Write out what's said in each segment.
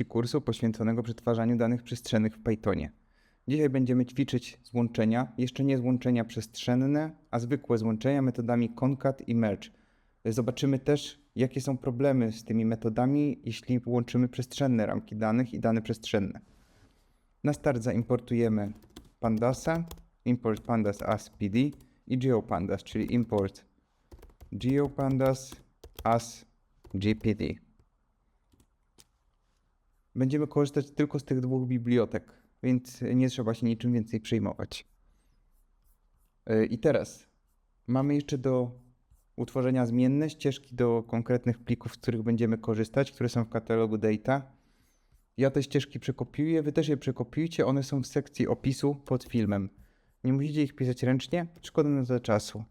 części kursu poświęconego przetwarzaniu danych przestrzennych w Pythonie. Dzisiaj będziemy ćwiczyć złączenia, jeszcze nie złączenia przestrzenne, a zwykłe złączenia metodami concat i merge. Zobaczymy też, jakie są problemy z tymi metodami, jeśli łączymy przestrzenne ramki danych i dane przestrzenne. Na start zaimportujemy Pandasa, import pandas as pd i geopandas, czyli import geopandas as gpd. Będziemy korzystać tylko z tych dwóch bibliotek, więc nie trzeba się niczym więcej przejmować. Yy, I teraz mamy jeszcze do utworzenia zmienne ścieżki do konkretnych plików, z których będziemy korzystać, które są w katalogu data. Ja te ścieżki przekopiuję, wy też je przekopiujcie, one są w sekcji opisu pod filmem. Nie musicie ich pisać ręcznie, szkoda na to czasu.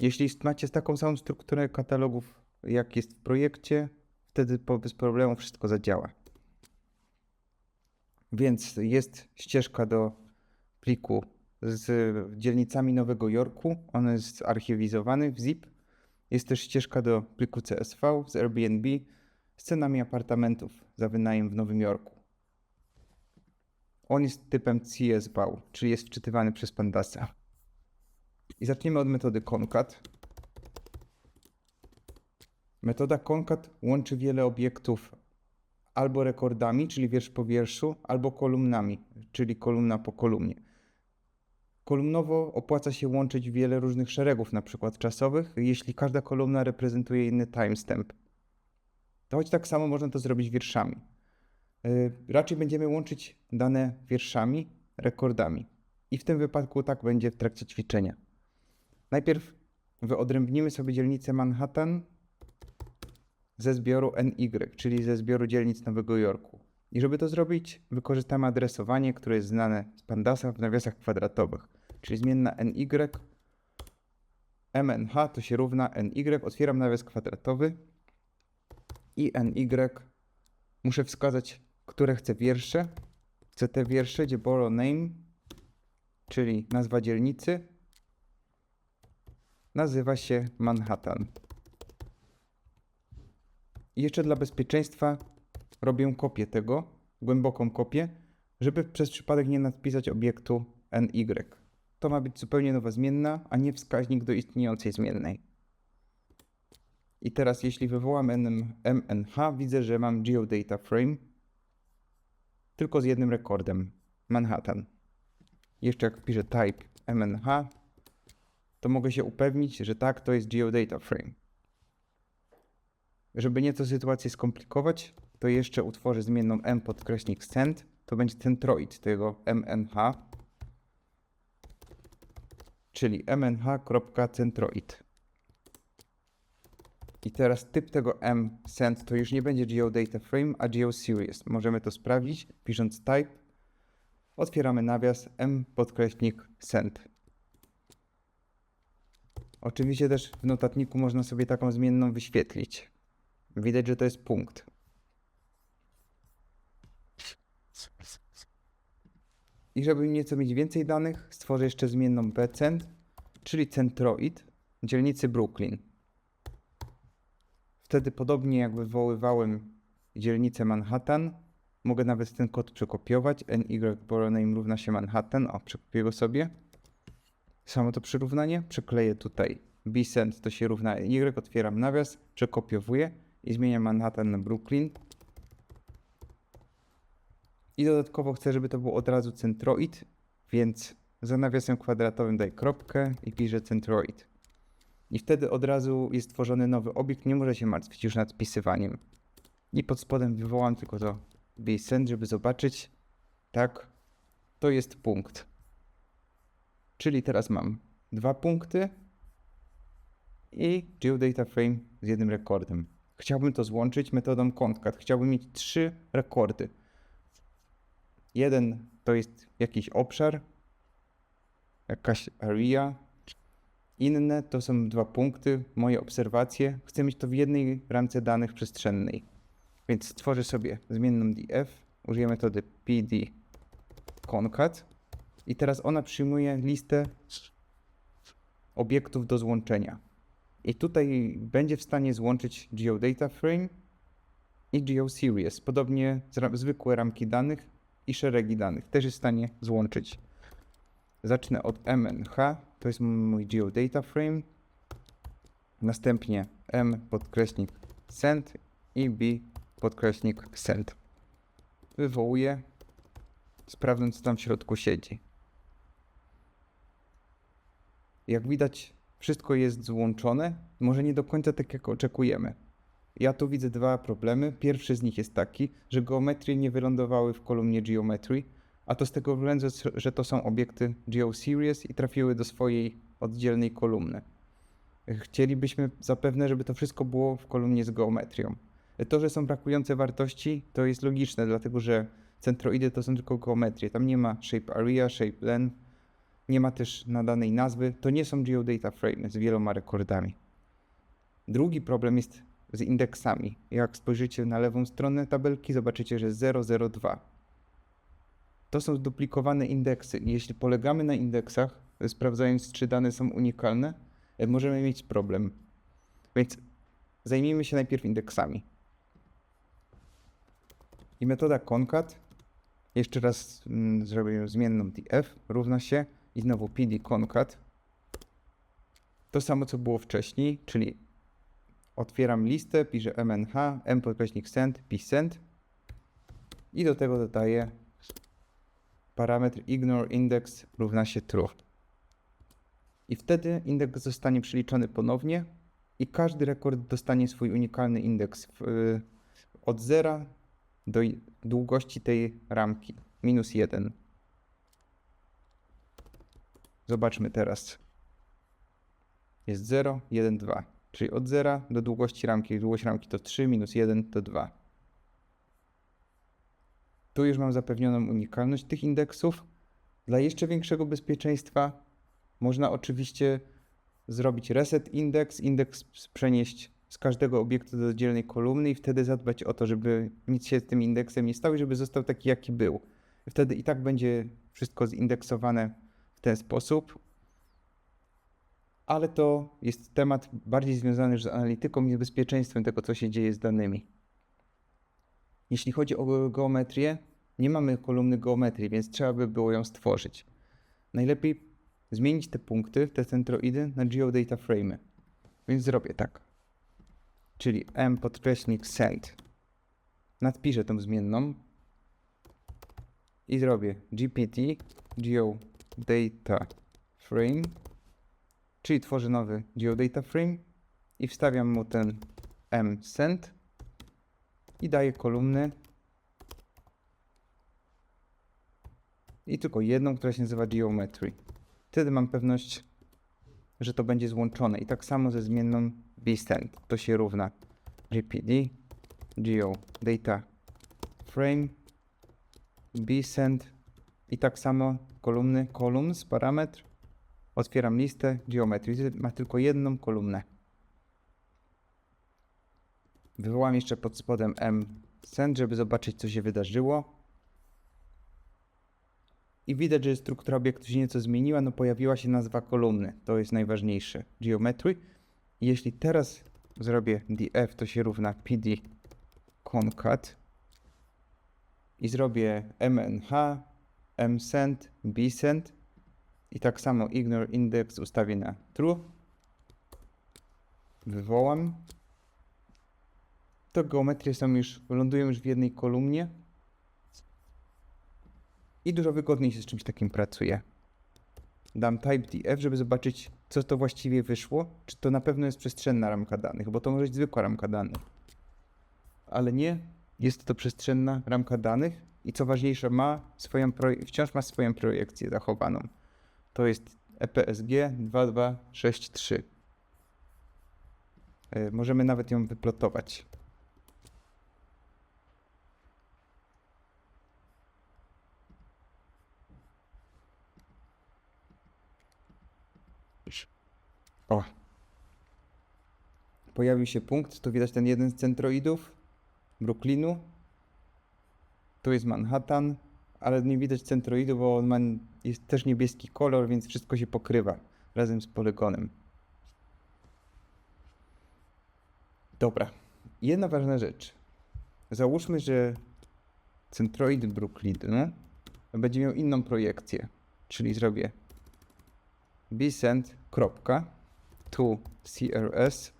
Jeśli macie taką samą strukturę katalogów, jak jest w projekcie, wtedy bez problemu wszystko zadziała. Więc jest ścieżka do pliku z dzielnicami Nowego Jorku. On jest archiwizowany w zip. Jest też ścieżka do pliku CSV z Airbnb z cenami apartamentów za wynajem w Nowym Jorku. On jest typem CSV, czyli jest wczytywany przez Pandasa. I zaczniemy od metody concat. Metoda concat łączy wiele obiektów albo rekordami, czyli wiersz po wierszu, albo kolumnami, czyli kolumna po kolumnie. Kolumnowo opłaca się łączyć wiele różnych szeregów, na przykład czasowych, jeśli każda kolumna reprezentuje inny timestamp. To choć tak samo można to zrobić wierszami. Yy, Raczej będziemy łączyć dane wierszami, rekordami. I w tym wypadku tak będzie w trakcie ćwiczenia. Najpierw wyodrębnimy sobie dzielnicę Manhattan ze zbioru NY, czyli ze zbioru dzielnic Nowego Jorku. I żeby to zrobić, wykorzystamy adresowanie, które jest znane z Pandasa w nawiasach kwadratowych, czyli zmienna NY, MNH to się równa NY, otwieram nawias kwadratowy i NY muszę wskazać, które chcę wiersze. Chcę te wiersze, gdzie borrow name, czyli nazwa dzielnicy, nazywa się Manhattan. I jeszcze dla bezpieczeństwa robię kopię tego, głęboką kopię, żeby przez przypadek nie nadpisać obiektu NY. To ma być zupełnie nowa zmienna, a nie wskaźnik do istniejącej zmiennej. I teraz jeśli wywołam MNH, widzę, że mam geodata frame tylko z jednym rekordem, Manhattan. Jeszcze jak wpiszę type MNH, to mogę się upewnić, że tak, to jest geodata frame. Żeby nieco sytuację skomplikować, to jeszcze utworzę zmienną m podkreśnik cent. To będzie centroid tego mnh, czyli mnh.centroid. I teraz typ tego m cent to już nie będzie geodata frame, a geoseries. Możemy to sprawdzić pisząc type. Otwieramy nawias m podkreśnik cent. Oczywiście też w notatniku można sobie taką zmienną wyświetlić. Widać, że to jest punkt. I żeby nieco mieć więcej danych, stworzę jeszcze zmienną bcent, czyli centroid dzielnicy Brooklyn. Wtedy podobnie jak wywoływałem dzielnicę Manhattan, mogę nawet ten kod przekopiować. NY name równa się Manhattan. O, przekopię go sobie. Samo to przyrównanie. Przekleję tutaj bcent to się równa y, otwieram nawias, przekopiowuję i zmieniam Manhattan na Brooklyn. I dodatkowo chcę, żeby to było od razu centroid, więc za nawiasem kwadratowym daj kropkę i piszę centroid. I wtedy od razu jest tworzony nowy obiekt, nie może się martwić już nad wpisywaniem. I pod spodem wywołam tylko to bsend, żeby zobaczyć. Tak, to jest punkt. Czyli teraz mam dwa punkty i geodata frame z jednym rekordem. Chciałbym to złączyć metodą concat. Chciałbym mieć trzy rekordy. Jeden to jest jakiś obszar, jakaś area. Inne to są dwa punkty, moje obserwacje. Chcę mieć to w jednej ramce danych przestrzennej. Więc stworzę sobie zmienną df, użyję metody pd concat i teraz ona przyjmuje listę obiektów do złączenia. I tutaj będzie w stanie złączyć geodata frame i GeoSeries. Podobnie zwykłe ramki danych i szeregi danych. Też jest w stanie złączyć. Zacznę od MNH, to jest mój GeoData Frame. Następnie M podkreśnik send i B podkreśnik send. Wywołuję, sprawdzę co tam w środku siedzi. Jak widać, wszystko jest złączone, może nie do końca tak jak oczekujemy. Ja tu widzę dwa problemy. Pierwszy z nich jest taki, że geometrie nie wylądowały w kolumnie Geometry, a to z tego względu, że to są obiekty GeoSeries i trafiły do swojej oddzielnej kolumny. Chcielibyśmy zapewne, żeby to wszystko było w kolumnie z geometrią. To, że są brakujące wartości, to jest logiczne, dlatego że centroidy to są tylko geometrie. Tam nie ma shape area, shape len, nie ma też nadanej nazwy. To nie są geodata frame z wieloma rekordami. Drugi problem jest z indeksami. Jak spojrzycie na lewą stronę tabelki, zobaczycie, że jest 002. To są zduplikowane indeksy. Jeśli polegamy na indeksach, sprawdzając, czy dane są unikalne, e, możemy mieć problem. Więc zajmijmy się najpierw indeksami. I metoda concat. Jeszcze raz mm, zrobię zmienną df równa się i znowu pd concat. To samo co było wcześniej, czyli otwieram listę, piszę mnh, m podkreśnik send, p send i do tego dodaję parametr ignore index równa się true. I wtedy indeks zostanie przeliczony ponownie i każdy rekord dostanie swój unikalny indeks w, y, od zera do i- długości tej ramki, minus 1. Zobaczmy teraz. Jest 0, 1, 2. Czyli od 0 do długości ramki. Długość ramki to 3, minus 1 to 2. Tu już mam zapewnioną unikalność tych indeksów. Dla jeszcze większego bezpieczeństwa można oczywiście zrobić reset index, indeks przenieść z każdego obiektu do oddzielnej kolumny i wtedy zadbać o to, żeby nic się z tym indeksem nie stało i żeby został taki, jaki był. Wtedy i tak będzie wszystko zindeksowane ten sposób. Ale to jest temat bardziej związany z analityką i bezpieczeństwem tego, co się dzieje z danymi. Jeśli chodzi o ge- geometrię, nie mamy kolumny geometrii, więc trzeba by było ją stworzyć. Najlepiej zmienić te punkty, te centroidy na geodata frame. Więc zrobię tak. Czyli m podkreśnik send. Nadpiszę tą zmienną i zrobię gpt geodata frame, czyli tworzę nowy geodata frame i wstawiam mu ten m send i daję kolumny i tylko jedną, która się nazywa geometry. Wtedy mam pewność, że to będzie złączone. I tak samo ze zmienną bsend. To się równa gpd geodata frame bsend i tak samo kolumny columns parametr. Otwieram listę geometry. Ma tylko jedną kolumnę. Wywołam jeszcze pod spodem m send, żeby zobaczyć co się wydarzyło. I widać, że struktura obiektu się nieco zmieniła, no pojawiła się nazwa kolumny. To jest najważniejsze. Geometry. Jeśli teraz zrobię df, to się równa pd concat i zrobię mnh, msend, bsend i tak samo ignore index ustawię na true. Wywołam. To geometrie są już, lądują już w jednej kolumnie. I dużo wygodniej się z czymś takim pracuje. Dam type df, żeby zobaczyć, co to właściwie wyszło. Czy to na pewno jest przestrzenna ramka danych, bo to może być zwykła ramka danych. Ale nie, jest to przestrzenna ramka danych i co ważniejsze, ma swoją wciąż ma swoją projekcję zachowaną. To jest EPSG 2263. E, Możemy nawet ją wyplotować. O. Pojawił się punkt, tu widać ten jeden z centroidów Brooklynu. Tu jest Manhattan, ale nie widać centroidu, bo on ma, jest też niebieski kolor, więc wszystko się pokrywa razem z polygonem. Dobra. Jedna ważna rzecz. załóżmy, że centroid Brooklynu będzie miał inną projekcję, czyli zrobię bsend. kropka crs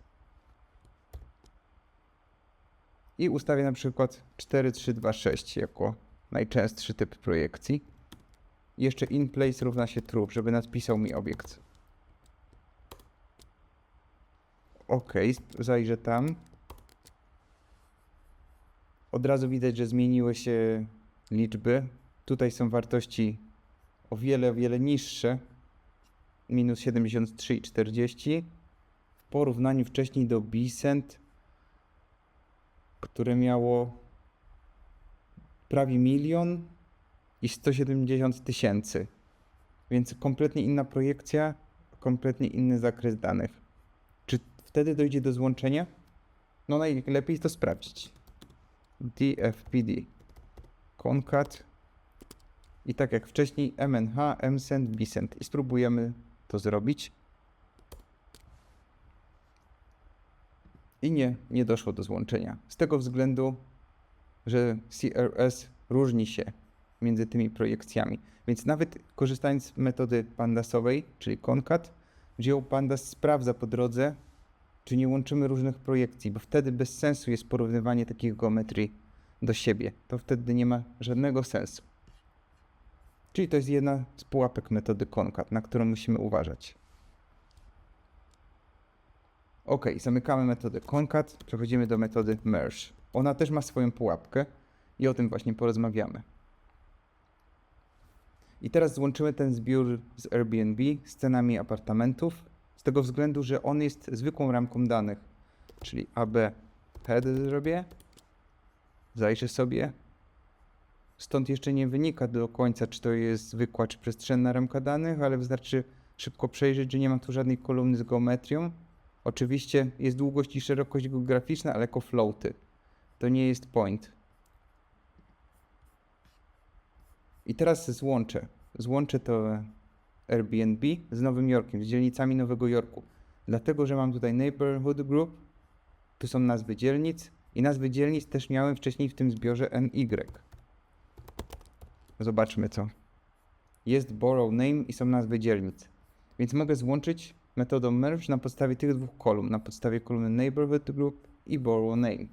i ustawię na przykład 4326 jako najczęstszy typ projekcji. Jeszcze in place równa się true, żeby nadpisał mi obiekt. Ok, zajrzę tam. Od razu widać, że zmieniły się liczby. Tutaj są wartości o wiele, o wiele niższe. Minus 73,40. W porównaniu wcześniej do Bicent, które miało prawie milion i 170 tysięcy. Więc kompletnie inna projekcja, kompletnie inny zakres danych. Czy wtedy dojdzie do złączenia? No najlepiej to sprawdzić. dfpd concat i tak jak wcześniej mnh, msend, bsend i spróbujemy to zrobić. I nie, nie doszło do złączenia. Z tego względu, że CRS różni się między tymi projekcjami. Więc nawet korzystając z metody pandasowej, czyli concat, wziął pandas sprawdza po drodze, czy nie łączymy różnych projekcji, bo wtedy bez sensu jest porównywanie takich geometrii do siebie. To wtedy nie ma żadnego sensu. Czyli to jest jedna z pułapek metody concat, na którą musimy uważać. Ok, zamykamy metodę concat, przechodzimy do metody merge. Ona też ma swoją pułapkę i o tym właśnie porozmawiamy. I teraz złączymy ten zbiór z Airbnb z cenami apartamentów, z tego względu, że on jest zwykłą ramką danych, czyli AB head zrobię, zajrzę sobie. Stąd jeszcze nie wynika do końca, czy to jest zwykła, czy przestrzenna ramka danych, ale wystarczy szybko przejrzeć, że nie ma tu żadnej kolumny z geometrią. Oczywiście jest długość i szerokość geograficzna, ale jako floaty. To nie jest point. I teraz złączę. Złączę to Airbnb z Nowym Jorkiem, z dzielnicami Nowego Jorku. Dlatego, że mam tutaj Neighborhood Group, tu są nazwy dzielnic i nazwy dzielnic też miałem wcześniej w tym zbiorze NY. Zobaczmy co. Jest borrow name i są nazwy dzielnic. Więc mogę złączyć metodą merge na podstawie tych dwóch kolumn, na podstawie kolumny neighborhood group i borrow name.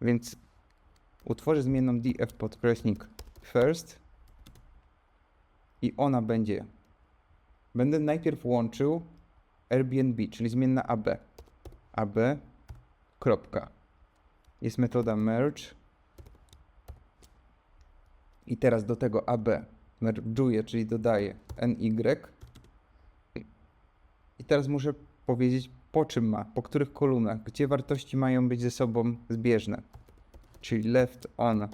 Więc utworzę zmienną df podkreśnik first i ona będzie. Będę najpierw łączył Airbnb, czyli zmienna AB. AB. Kropka. Jest metoda merge. I teraz do tego AB merge'uję, czyli dodaję NY. I teraz muszę powiedzieć po czym ma, po których kolumnach, gdzie wartości mają być ze sobą zbieżne. Czyli left on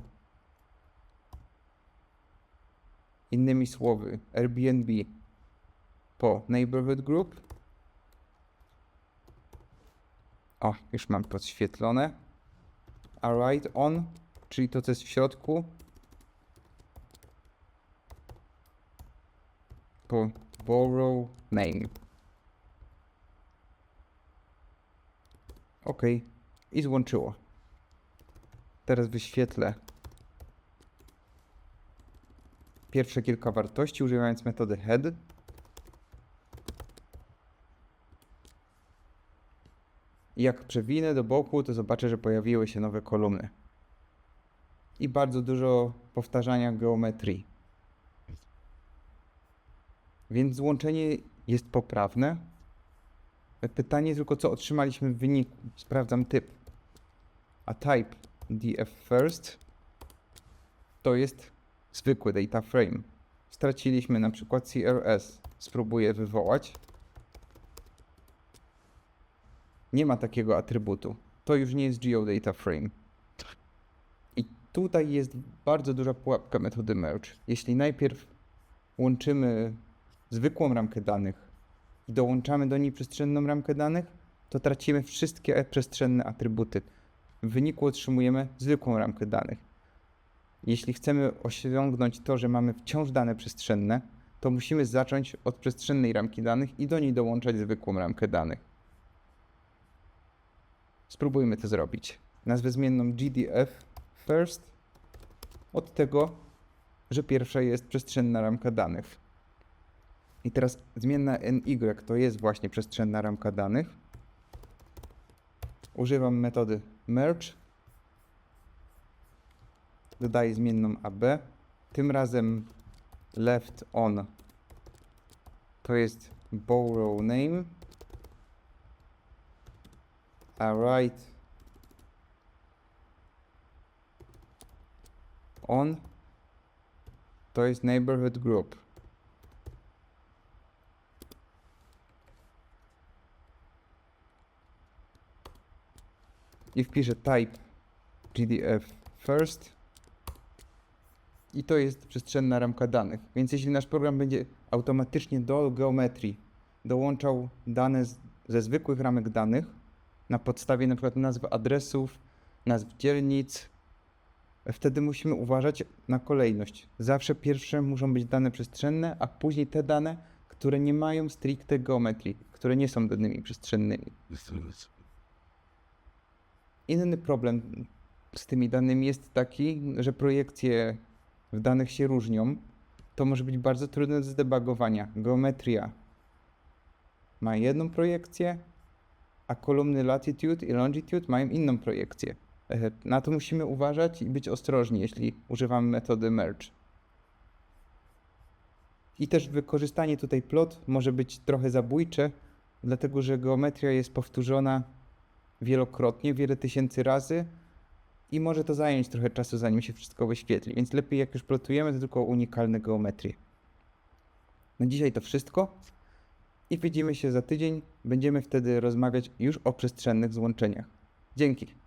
Innymi słowy, Airbnb po Neighborhood Group. O, już mam podświetlone. A right on, czyli to, co jest w środku. Po borrow name. OK. I złączyło. Teraz wyświetlę pierwsze kilka wartości używając metody head. Jak przewinę do boku, to zobaczę, że pojawiły się nowe kolumny. I bardzo dużo powtarzania geometrii. Więc złączenie jest poprawne. Pytanie tylko, co otrzymaliśmy w wyniku. Sprawdzam typ. A type df first to jest zwykły data frame. Straciliśmy na przykład CRS. Spróbuję wywołać. Nie ma takiego atrybutu. To już nie jest geodata frame. I tutaj jest bardzo duża pułapka metody merge. Jeśli najpierw łączymy zwykłą ramkę danych i dołączamy do niej przestrzenną ramkę danych, to tracimy wszystkie przestrzenne atrybuty. W wyniku otrzymujemy zwykłą ramkę danych. Jeśli chcemy osiągnąć to, że mamy wciąż dane przestrzenne, to musimy zacząć od przestrzennej ramki danych i do niej dołączać zwykłą ramkę danych. Spróbujmy to zrobić. nazwę zmienną GDF first od tego, że pierwsza jest przestrzenna ramka danych. I teraz zmienna NY to jest właśnie przestrzenna ramka danych. Używam metody merge. Dodaję zmienną AB. Tym razem left on to jest borrow name. A right on to jest neighborhood group. I wpiszę type GDF first. I to jest przestrzenna ramka danych. Więc jeśli nasz program będzie automatycznie do geometrii dołączał dane z, ze zwykłych ramek danych na podstawie na przykład nazw adresów, nazw dzielnic, wtedy musimy uważać na kolejność. Zawsze pierwsze muszą być dane przestrzenne, a później te dane, które nie mają stricte geometrii, które nie są danymi przestrzennymi. Inny problem z tymi danymi jest taki, że projekcje w danych się różnią. To może być bardzo trudne do zdebugowania. Geometria ma jedną projekcję, a kolumny latitude i longitude mają inną projekcję. E, Na to musimy uważać i być ostrożni, jeśli używamy metody merge. I też wykorzystanie tutaj plot może być trochę zabójcze, dlatego że geometria jest powtórzona wielokrotnie, wiele tysięcy razy i może to zająć trochę czasu, zanim się wszystko wyświetli. Więc lepiej jak już plotujemy, to tylko unikalne geometrie. Na dzisiaj to wszystko i widzimy się za tydzień. Będziemy wtedy rozmawiać już o przestrzennych złączeniach. Dzięki.